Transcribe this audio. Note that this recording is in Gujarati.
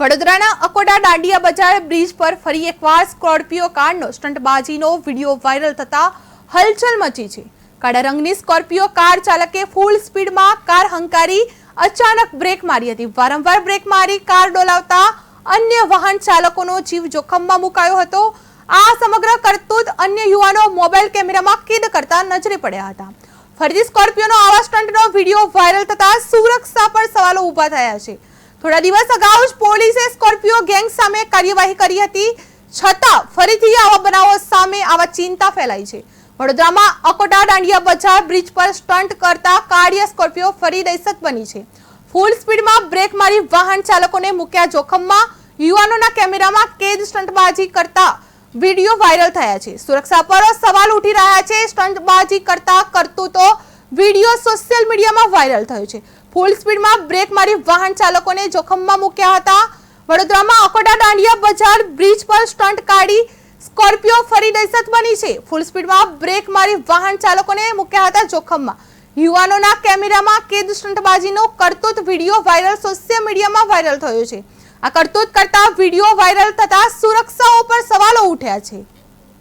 વડોદરાના અકોડા દાંડિયા બજાર બ્રિજ પર ફરી એકવાર સ્કોર્પિયો કારનો સ્ટંટબાજીનો વીડિયો વાયરલ થતા હલચલ મચી છે. કાળા રંગની સ્કોર્પિયો કાર ચાલકે ફૂલ સ્પીડમાં કાર હંકારી અચાનક બ્રેક મારી હતી. વારંવાર બ્રેક મારી કાર ડોલાવતા અન્ય વાહન ચાલકોનો જીવ જોખમમાં મુકાયો હતો. આ સમગ્ર કરતૂત અન્ય યુવાનો મોબાઈલ કેમેરામાં કેદ કરતા નજરે પડ્યા હતા. ફરીથી સ્કોર્પિયોનો આવા સ્ટંટનો વીડિયો વાયરલ થતા સુરક્ષા પર સવાલો ઊભા થયા છે. થોડા દિવસ અગાઉ જ પોલીસે સ્કોર્પિયો ગેંગ સામે કાર્યવાહી કરી હતી. છતાં ફરીથી આવા બનાવો સામે આવા ચિંતા ફેલાઈ છે. વડોદરામાં અકોટા દાંડિયા બજાર બ્રિજ પર સ્ટન્ટ કરતા કાળિયા સ્કોર્પિયો ફરી દહેશત બની છે. ફૂલ સ્પીડમાં બ્રેક મારી વાહન ચાલકોને મૂક્યા જોખમમાં યુવાનોના કેમેરામાં કેદ સ્ટંટબાજી કરતા વીડિયો વાયરલ થયા છે. સુરક્ષા પર સવાલ ઉઠી રહ્યા છે. સ્ટંટબાજી કરતા કરતૂતો વીડિયો સોશિયલ મીડિયામાં વાયરલ થયો છે. ફૂલ સ્પીડમાં બ્રેક મારી વાહન ચાલકોને જોખમમાં મૂક્યા હતા. વડોદરામાં અકોડા દાંડિયા બજાર બ્રિજ પર સ્ટંટ કાઢી સ્કોર્પિયો ફરી દહેશત બની છે. ફૂલ સ્પીડમાં બ્રેક મારી વાહન ચાલકોને મૂક્યા હતા જોખમમાં. યુવાનોના કેમેરામાં કેદ સ્ટંટબાજીનો કરતૂત વીડિયો વાયરલ સોશિયલ મીડિયામાં વાયરલ થયો છે. આ કરતૂત કરતા વીડિયો વાયરલ થતા સુરક્ષા ઉપર સવાલો ઉઠ્યા છે.